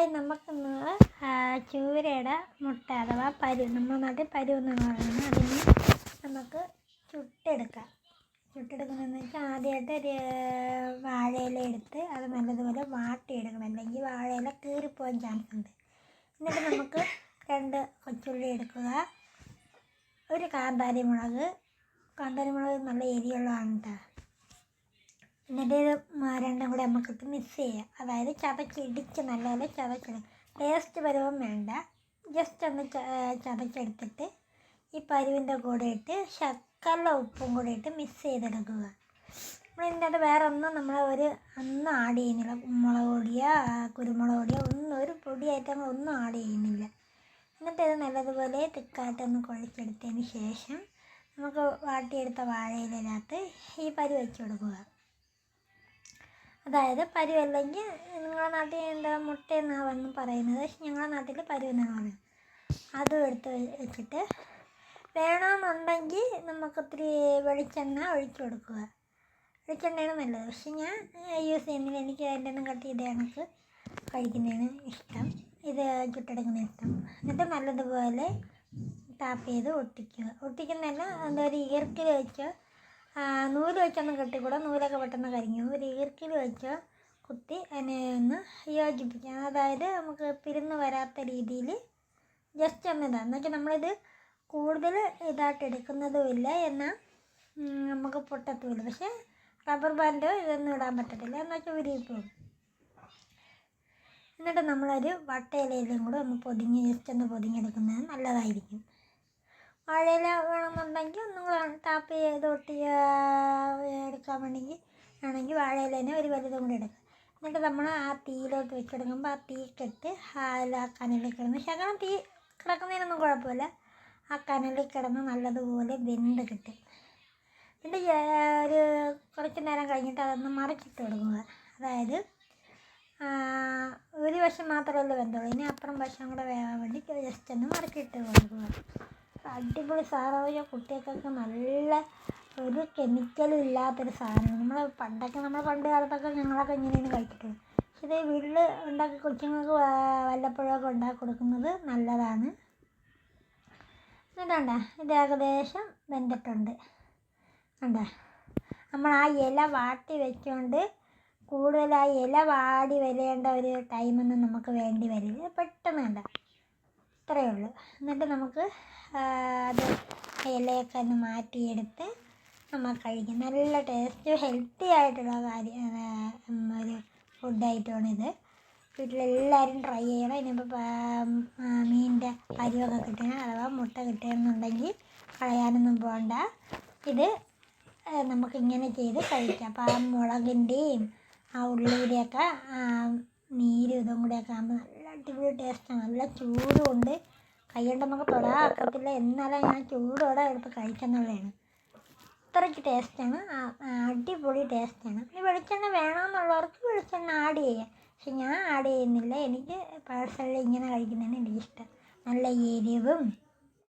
Hi നമുക്കിന്ന് ചൂരയുടെ മുട്ട അഥവാ പരു നമ്മുടെ നാട്ടിൽ പരു എന്നാണ് പറയുന്നത് അതിന് നമുക്ക് ചുട്ടെടുക്കാം. ചുട്ടെടുക്കുന്നതെന്ന് വെച്ചാൽ ആദ്യമായിട്ട് വാഴയില എടുത്ത് അത് നല്ലതുപോലെ വാട്ടിയെടുക്കണം. അല്ലെങ്കിൽ വാഴയില കീറിപ്പോകാൻ ചാൻസ് ഉണ്ട്. എന്നിട്ട് നമുക്ക് രണ്ട് കൊച്ചുള്ളി എടുക്കുക. ഒരു കാന്താരി മുളക് കാന്താരി മുളക് നല്ല എരിയുള്ളതാണ് കേട്ടോ എന്നിട്ട് രണ്ടും കൂടെ നമുക്കിട്ട് മിക്സ് ചെയ്യാം. അതായത് ചതച്ചിടിച്ച് നല്ലപോലെ ചതച്ചിടും ടേസ്റ്റ് പരുവം വേണ്ട. ജസ്റ്റ് ഒന്ന് ചതച്ചെടുത്തിട്ട് ഈ പരുവിന്റെ കൂടെ ഇട്ട് ശക്കല ഉപ്പും കൂടെ ഇട്ട് മിക്സ് ചെയ്തെടുക്കുക. നമ്മൾ അത് വേറെ ഒന്നും നമ്മൾ ഒരു ഒന്നും ആഡ് ചെയ്യുന്നില്ല. മുളക് പൊടിയോ കുരുമുളക് പൊടിയോ ഒന്നും ഒരു പൊടി ഐറ്റങ്ങൾ ഒന്നും ആഡ് ചെയ്യുന്നില്ല. എന്നിട്ട് ഇത് നല്ലതുപോലെ തിക്കായിട്ടൊന്ന് കുഴച്ചെടുത്തതിന് ശേഷം നമുക്ക് വാട്ടിയെടുത്ത വാഴയിലകത്ത് ഈ പരി വെച്ച് കൊടുക്കുക. അതായത് പരുവല്ലെങ്കിൽ നിങ്ങളുടെ നാട്ടിൽ എന്താ മുട്ട എന്നാണ് പറയുന്നത്. പക്ഷെ ഞങ്ങളുടെ നാട്ടിൽ പരുവ് എന്നാണ് അതും എടുത്ത് വെച്ചിട്ട് വേണമെന്നുണ്ടെങ്കിൽ നമുക്ക് ഒത്തിരി വെളിച്ചെണ്ണ ഒഴിച്ചു കൊടുക്കുക. വെളിച്ചെണ്ണയാണ് നല്ലത്. പക്ഷെ ഞാൻ യൂസ് ചെയ്യുന്നില്ല എനിക്ക് അതിന്റെ ഒന്നും കട്ടി ഇത് കണക്ക് കഴിക്കുന്നതാണ് ഇഷ്ടം. ഇത് ചുട്ടെടുക്കുന്ന ഇഷ്ടം. എന്നിട്ട് നല്ലതുപോലെ ടാപ്പ് ചെയ്ത് ഒട്ടിക്കുക. ഒട്ടിക്കുന്നതല്ല എന്താ ഒരു ഈർക്കിൽ വെച്ചോ നൂൽ വെച്ചൊന്നും കെട്ടിക്കൂടാ. നൂലൊക്കെ പെട്ടെന്ന് കരിഞ്ഞു. ഒരു ഈർക്കിൽ വെച്ച് കുത്തി അതിനെ ഒന്ന് യോജിപ്പിക്കാം. അതായത് നമുക്ക് പിരിന്ന് വരാത്ത രീതിയിൽ ജസ്റ്റ് ഒന്ന് ഇതാ. എന്നുവെച്ചാൽ നമ്മളിത് കൂടുതൽ ഇതായിട്ട് എടുക്കുന്നതുമില്ല എന്നാൽ നമുക്ക് പൊട്ടത്തുമില്ല. പക്ഷേ റബ്ബർ ബാൻഡോ ഇതൊന്നും ഇടാൻ പറ്റത്തില്ല. എന്ന് വെച്ചാൽ ഉരുകിപ്പോകും എന്നിട്ട് നമ്മളൊരു വട്ടയിലയിലും കൂടെ ഒന്ന് പൊതിഞ്ഞ് ജസ്റ്റ് ഒന്ന് പൊതിഞ്ഞെടുക്കുന്നത് നല്ലതായിരിക്കും. വാഴയില വേണമെന്നുണ്ടെങ്കിൽ കൂടെ ടാപ്പ് ചെയ്ത് ഒട്ടി എടുക്കാൻ വേണമെങ്കിൽ ആണെങ്കിൽ വാഴയിലേനെ ഒരു വലുതും കൂടി എടുക്കുക എന്നിട്ട് നമ്മൾ ആ തീയിലോട്ട് വെച്ചെടുക്കുമ്പോൾ ആ തീ കെട്ട് ആ കനലിൽ കിടന്ന് ശകലം തീ കിടക്കുന്നതിനൊന്നും കുഴപ്പമില്ല. ആ കനലിൽ കിടന്ന് നല്ലതുപോലെ വെന്ത് കിട്ടും. എന്നിട്ട് ഒരു കുറച്ച് നേരം കഴിഞ്ഞിട്ട് അതൊന്ന് മറിച്ചിട്ട് കൊടുക്കുക. അതായത് ഒരു വശം മാത്രമല്ല വെന്തോളൂ ഇനി അപ്പുറം വശം കൂടെ വേവാൻ വേണ്ടി ജസ്റ്റ് ഒന്ന് മറിച്ചിട്ട് കൊടുക്കുക. അടിപൊളി സാധനം. കുട്ടികൾക്കൊക്കെ നല്ല ഒരു കെമിക്കലും ഇല്ലാത്തൊരു സാധനം നമ്മൾ പണ്ടൊക്കെ നമ്മൾ പണ്ട് കാലത്തൊക്കെ ഞങ്ങളൊക്കെ ഇങ്ങനെയാണ് കഴിച്ചിട്ടുള്ളത്. പക്ഷേ ഇത് വീട്ടിൽ ഉണ്ടാക്കി കൊച്ചുങ്ങൾക്ക് വല്ലപ്പോഴൊക്കെ ഉണ്ടാക്കി കൊടുക്കുന്നത് നല്ലതാണ്. എന്നിട്ടുണ്ട ഇത് ഏകദേശം വെന്തിട്ടുണ്ട്. കണ്ടോ? നമ്മൾ ആ ഇല വാട്ടി വെച്ചുകൊണ്ട് കൂടുതൽ ആ ഇല വാടി വരേണ്ട ഒരു ടൈമൊന്നും നമുക്ക് വേണ്ടി വരില്ല. പെട്ടെന്ന് കണ്ട? ഇത്രയേ ഉള്ളൂ. എന്നിട്ട് നമുക്ക് അത് ഇലയൊക്കെ ഒന്ന് മാറ്റിയെടുത്ത് നമ്മൾ കഴിക്കും. നല്ല ടേസ്റ്റ് ഹെൽത്തി ആയിട്ടുള്ള കാര്യം ഒരു ഫുഡ് ഐറ്റമാണിത് വീട്ടിലെല്ലാവരും ട്രൈ ചെയ്യണം. ഇനിയിപ്പോൾ മീനിന്റെ അരിവൊക്കെ കിട്ടണം അഥവാ മുട്ട കിട്ടണമെന്നുണ്ടെങ്കിൽ കളയാനൊന്നും പോകണ്ട ഇത് നമുക്ക് നമുക്കിങ്ങനെ ചെയ്ത് കഴിക്കാം. അപ്പോൾ ആ മുളകിന്റെയും ആ ഉള്ളിയുടെയൊക്കെ നീരും ഇതും കൂടെയൊക്കെ ആകുമ്പോൾ അടിപൊളി ടേസ്റ്റാണ് നല്ല ചൂടുണ്ട് കൈ കൊണ്ട് നമുക്ക് തൊടാൻ ആക്കത്തില്ല. എന്നാലും ഞാൻ ചൂടോടെ എടുത്ത് കഴിക്കുന്നുള്ളതാണ്. അത്രയ്ക്ക് ടേസ്റ്റാണ് അടിപൊളി ടേസ്റ്റാണ് ഇനി വെളിച്ചെണ്ണ വേണമെന്നുള്ളവർക്ക് വെളിച്ചെണ്ണ ആഡ് ചെയ്യാം. പക്ഷെ ഞാൻ ആഡ് ചെയ്യുന്നില്ല. എനിക്ക് പേഴ്സണലി ഇങ്ങനെ കഴിക്കുന്നതാണ് എനിക്കിഷ്ടം നല്ല എരിവും